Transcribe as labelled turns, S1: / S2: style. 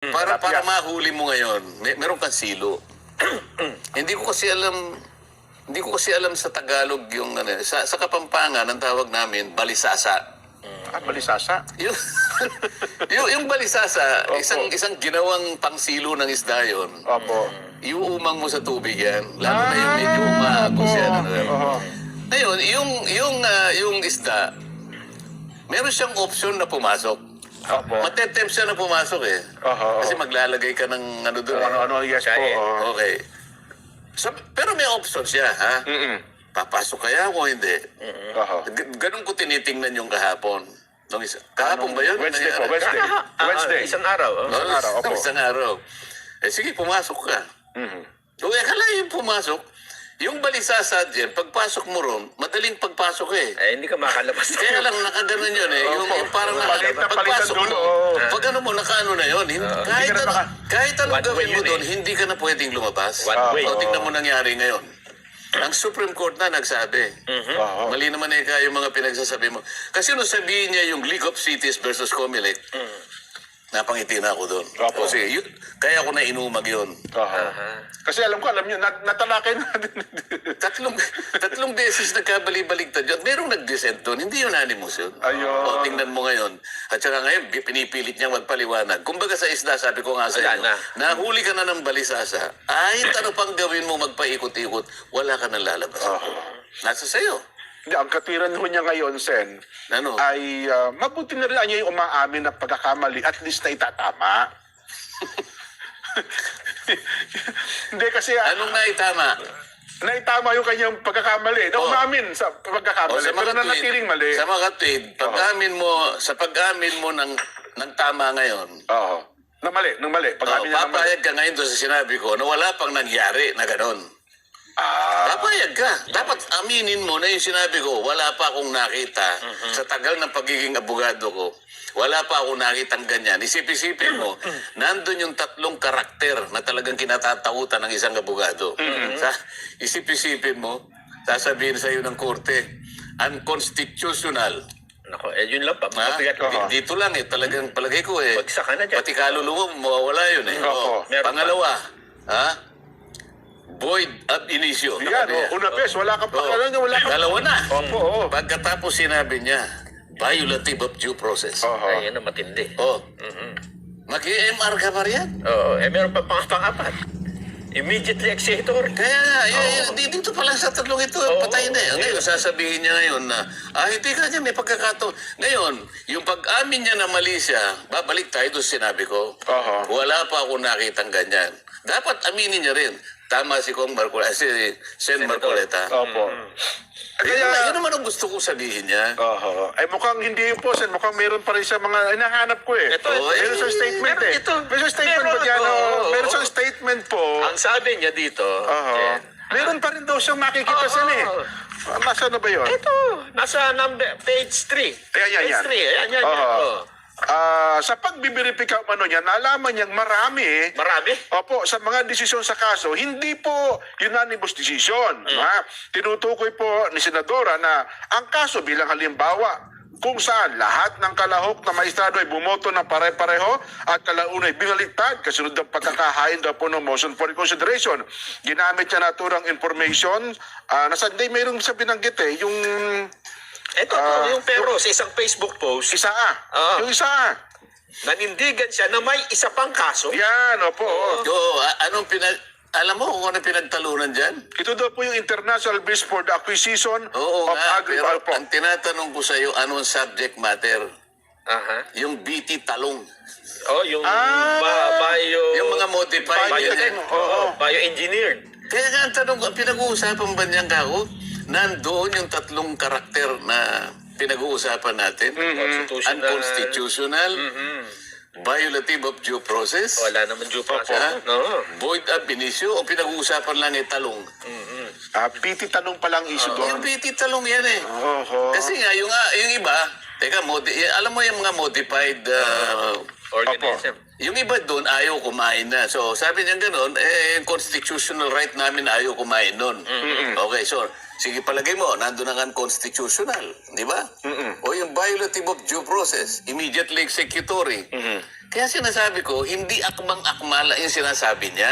S1: Para, para
S2: Tilapia.
S1: mahuli mo ngayon, may, meron kang silo. hindi ko kasi alam, hindi ko kasi alam sa Tagalog yung, ano, sa, sa Kapampangan, ang tawag namin, balisasa.
S2: Ah, balisasa.
S1: Yung, yung, yung balisasa, isang isang ginawang pangsilo ng isda yun.
S2: Opo.
S1: Iuumang mo sa tubig yan. Lalo na yung medyo umaagos yan. Ano,
S2: Oo.
S1: Ngayon, yung, yung, ah, yung isda, meron siyang option na pumasok.
S2: Opo.
S1: Matetempt siya na pumasok eh.
S2: Oo.
S1: Kasi maglalagay ka ng ano doon.
S2: Ano, ano, yes po.
S3: Kaya,
S2: oo.
S1: Okay. So, pero may option siya, ha?
S2: Mm-mm.
S1: Papasok kaya o hindi?
S2: Oo.
S1: G- ganun ko tinitingnan yung kahapon. Nung isa, kahapon ba yun?
S2: Wednesday po,
S1: Nangyari?
S2: Wednesday.
S3: Ah,
S2: Wednesday.
S3: isang araw. oh.
S1: Oo,
S2: araw, opo.
S1: Isang araw. Eh sige, pumasok ka.
S2: Mhm.
S1: O eh, kala yung pumasok, yung balisasa dyan, pagpasok mo ron, madaling pagpasok eh.
S3: Eh, hindi ka makalabas.
S1: Kaya lang nakaganon yun eh. Yung, yung parang
S2: Palit na
S1: pagpasok mo,
S2: dulo, oo.
S1: pag ano mo, nakaano na yun. Hindi, kahit,
S2: Hindi ka na
S1: ano,
S2: maka-
S1: kahit anong
S3: One way
S1: gawin mo
S3: yun
S1: doon,
S3: eh.
S1: hindi ka na pwedeng lumabas.
S3: One way.
S1: O, tingnan mo nangyari ngayon. Ang Supreme Court na nagsabi.
S2: Oo.
S1: Mali naman eh kaya yung mga pinagsasabi mo. Kasi nung sabihin niya yung League of Cities versus Comelec, napangiti na ako doon.
S2: Opo.
S1: Kasi yun, kaya ako na inumag yun.
S2: Oo. Kasi alam ko, alam nyo, nat natalakay natin.
S1: Tatlong tatlong beses nagkabali-baligtad yun. Merong nag-dissent doon. Hindi unanimous yun.
S2: Ayun.
S1: O, tingnan mo ngayon. At saka ngayon, pinipilit niya magpaliwanag. Kumbaga sa isda, sabi ko nga sa
S3: Wala
S1: inyo,
S3: na.
S1: nahuli ka na ng balisasa, kahit ano pang gawin mo magpaikot-ikot, wala ka nang lalabas. Nasa sayo.
S2: Ang katiran ho niya ngayon, Sen,
S1: Ano?
S2: ay ah, mabuti na rin niya yung umaamin na pagkakamali, at least na itatama. Hindi kasi ah,
S1: Anong naitama?
S2: naitama yung kanyang pagkakamali. Na
S1: Oh.
S2: umamin sa
S1: O,
S2: pagkakamali,
S1: sa
S2: pero nanatiling mali.
S1: sa mga tweet, pag-amin mo, sa pag-amin mo ng, ng tama ngayon,
S2: Oo. Na mali, nang mali.
S1: oh,
S2: Pag-amin niya ng mali.
S1: papayag ka ngayon doon sa sinabi ko na wala pang nangyari na ganon.
S2: Ah,
S1: Papayag ka. Dapat aminin mo na yung sinabi ko, wala pa akong nakita
S2: Mm-hmm.
S1: sa tagal ng pagiging abogado ko. Wala pa akong nakitang ganyan. Isip-isipin mo, nandun yung tatlong karakter na talagang kinatatautan ng isang abogado.
S2: Mm-hmm.
S1: Sa, isip-isipin mo, sasabihin sa iyo ng korte, unconstitutional.
S3: Nako, eh, yun lang pa.
S1: Ha?
S3: Mabigat
S2: Oo.
S3: ko.
S1: Di- Dito lang eh, talagang palagay ko eh.
S3: Bagsak ka na dyan.
S1: Pati kaluluwa mo, mawawala yun eh.
S2: Opo.
S1: Oo.
S3: Meron
S1: Pangalawa, ha? Void ab initio.
S2: yan, oh, una bes, wala kang
S1: Oo.
S2: pakialam niya, wala kang...
S1: Dalawa na.
S2: Opo, oo.
S1: Pagkatapos sinabi niya, violative of due process.
S2: Oo.
S3: Ay, yan ang matindi.
S1: Oh. Mag-EMR ka pa riyan.
S3: Oo, eh, meron pa pang pang-apat. Immediately executor.
S1: Kaya nga, y- y- di- dito pa lang sa tatlong ito,
S3: Oo.
S1: patay na eh. Ngayon, sasabihin niya ngayon na, ah, hindi ka niya, may pagkakataon. Ngayon, yung pag-amin niya na mali siya, babalik tayo doon sinabi ko.
S2: Oo.
S1: Wala pa akong nakitang ganyan. Dapat aminin niya rin. Tama si Kong Marcoleta, si Sen Marcoleta.
S2: Opo.
S1: Kaya,
S2: Kaya-
S1: yun naman ang gusto kong sabihin niya.
S2: Oo. Ay mukhang hindi yun po, Sen. Mukhang meron pa rin sa mga hinahanap ko eh.
S3: Ito,
S2: meron
S1: eh,
S2: sa statement
S3: meron
S2: eh.
S3: ito.
S2: Meron sa statement
S3: Meron,
S2: po dyan.
S3: oo,
S2: oh.
S3: oo,
S2: Meron sa
S3: oo.
S2: statement po.
S3: Ang sabi niya dito,
S2: Oo.
S3: Jen,
S2: Meron pa rin daw siyang makikita
S3: Oo.
S2: Sen eh. Ah, Nasaan na ba yun?
S3: ito, nasa number, page 3.
S2: Ayan, yan,
S3: page
S2: yan.
S3: 3, ayan, yan, yan.
S2: Oo.
S3: Oh.
S2: Ah, sa pagbibiripika ano niya, nalaman niyang marami.
S3: Marami.
S2: Opo, sa mga desisyon sa kaso, hindi po unanimous decision. Ha? Tinutukoy po ni Senadora na ang kaso bilang halimbawa, kung saan lahat ng kalahok na maestrado ay bumoto ng pare-pareho at kalauna ay binaligtad kasunod ng pagkakahain daw po ng motion for reconsideration. Ginamit niya naturang information ah, na Sunday mayroong sa binanggit eh, yung
S3: Ito,
S2: Ah,
S3: yung pero sa isang Facebook post,
S2: isa ah.
S3: Ah.
S2: Yung isa ah.
S3: nanindigan siya na may isa pang kaso.
S2: Yan, opo.
S1: Oo, a- anong pinag... Alam mo kung anong pinagtalunan dyan?
S2: Ito daw po yung International Base for the Acquisition
S1: Oo
S2: of
S1: nga, pero ang tinatanong ko sa iyo, anong subject matter?
S3: Aha.
S1: Yung BT talong.
S3: Oh, yung
S2: Ah.
S3: ba- bio...
S1: Yung mga modified.
S3: bio,
S1: yan eh.
S2: Oo.
S3: bio-engineered.
S1: Kaya nga ang tanong, ang pinag-uusapan ba niyang kako? Nandoon yung tatlong karakter na pinag-uusapan natin.
S3: Constitutional.
S1: Unconstitutional, violative of due process,
S3: Wala naman due process.
S1: Ha?
S3: No.
S1: void ab initio, o pinag-uusapan lang eh talong.
S2: Ah, piti tanong pa lang issue doon.
S1: Yung BT talong yan eh.
S2: Oho.
S1: Kasi nga, yung, ah, yung iba, teka, modi, eh, alam mo yung mga modified uh,
S3: organism.
S1: Yung iba doon ayaw kumain na. So sabi niya gano'n, eh constitutional right namin ayaw kumain nun. Okay, so sige palagay mo, nandun na nga constitutional, di ba? O yung violative of due process, immediately executory. Kaya sinasabi ko, hindi akmang-akmala yung sinasabi niya.